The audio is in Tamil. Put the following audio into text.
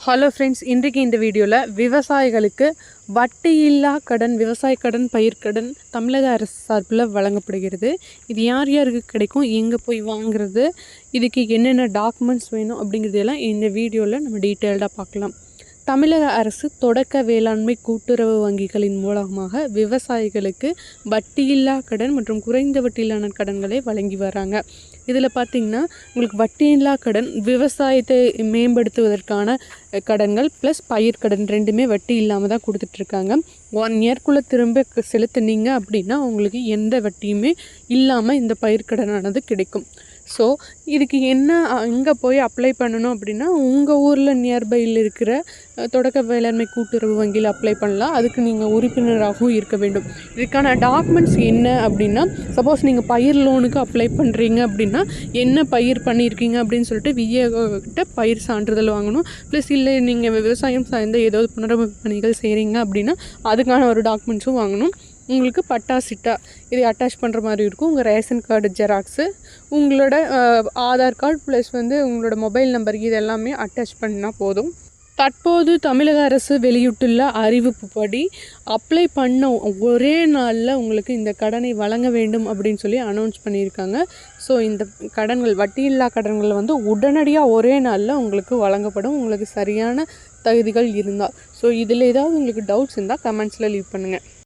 ஹலோ ஃப்ரெண்ட்ஸ் இன்றைக்கு இந்த வீடியோவில் விவசாயிகளுக்கு வட்டியில்லா கடன் விவசாய கடன் பயிர்க்கடன் தமிழக அரசு சார்பில் வழங்கப்படுகிறது. இது யார் யாருக்கு கிடைக்கும் எங்கே போய் வாங்குறது இதுக்கு என்னென்ன டாக்குமெண்ட்ஸ் வேணும் அப்படிங்கிறதெல்லாம் இந்த வீடியோவில் நம்ம டீட்டெயில்டாக பார்க்கலாம். தமிழக அரசு தொடக்க வேளாண்மை கூட்டுறவு வங்கிகளின் மூலமாக விவசாயிகளுக்கு வட்டியில்லா கடன் மற்றும் குறைந்த வட்டியிலான கடன்களை வழங்கி வராங்க இதில் பார்த்திங்கன்னா உங்களுக்கு வட்டியில்லா கடன் விவசாயத்தை மேம்படுத்துவதற்கான கடன்கள் ப்ளஸ் பயிர்க்கடன் ரெண்டுமே வட்டி இல்லாமல் தான் கொடுத்துட்ருக்காங்க. ஒன் இயர்க்குள்ளே திரும்ப செலுத்துனீங்க அப்படின்னா உங்களுக்கு எந்த வட்டியுமே இல்லாமல் இந்த பயிர்க்கடனானது கிடைக்கும். ஸோ இதுக்கு என்ன எங்கே போய் அப்ளை பண்ணணும் அப்படின்னா உங்கள் ஊரில் நியர்பையில் இருக்கிற தொடக்க வேளாண்மை கூட்டுறவு வங்கியில் அப்ளை பண்ணலாம். அதுக்கு நீங்கள் உறுப்பினராகவும் இருக்க வேண்டும். இதுக்கான டாக்குமெண்ட்ஸ் என்ன அப்படின்னா சப்போஸ் நீங்கள் பயிர் லோனுக்கு அப்ளை பண்ணுறீங்க அப்படின்னா என்ன பயிர் பண்ணியிருக்கீங்க அப்படின்னு சொல்லிட்டு விஏகிட்ட பயிர் சான்றிதழ் வாங்கணும். ப்ளஸ் இல்லை நீங்கள் விவசாயம் சார்ந்த ஏதாவது புனரமைப்பு பணிகள் செய்கிறீங்க அப்படின்னா அதுக்கான ஒரு டாக்குமெண்ட்ஸும் வாங்கணும். உங்களுக்கு பட்டா சிட்டா இதை அட்டாச் பண்ணுற மாதிரி இருக்கும். உங்கள் ரேஷன் கார்டு ஜெராக்ஸு உங்களோட ஆதார் கார்டு ப்ளஸ் வந்து உங்களோட மொபைல் நம்பர் இது எல்லாமே அட்டாச் பண்ணால் போதும். தற்போது தமிழக அரசு வெளியிட்டுள்ள அறிவிப்புப்படி அப்ளை பண்ண ஒரே நாளில் உங்களுக்கு இந்த கடனை வழங்க வேண்டும் அப்படின்னு சொல்லி அனௌன்ஸ் பண்ணியிருக்காங்க. ஸோ இந்த கடன்கள் வட்டியில்லா கடன்கள் வந்து உடனடியாக ஒரே நாளில் உங்களுக்கு வழங்கப்படும். உங்களுக்கு சரியான தகுதிகள் இருந்தால் ஸோ இதில் ஏதாவது உங்களுக்கு டவுட்ஸ் இருந்தால் கமெண்ட்ஸில் லீவ் பண்ணுங்கள்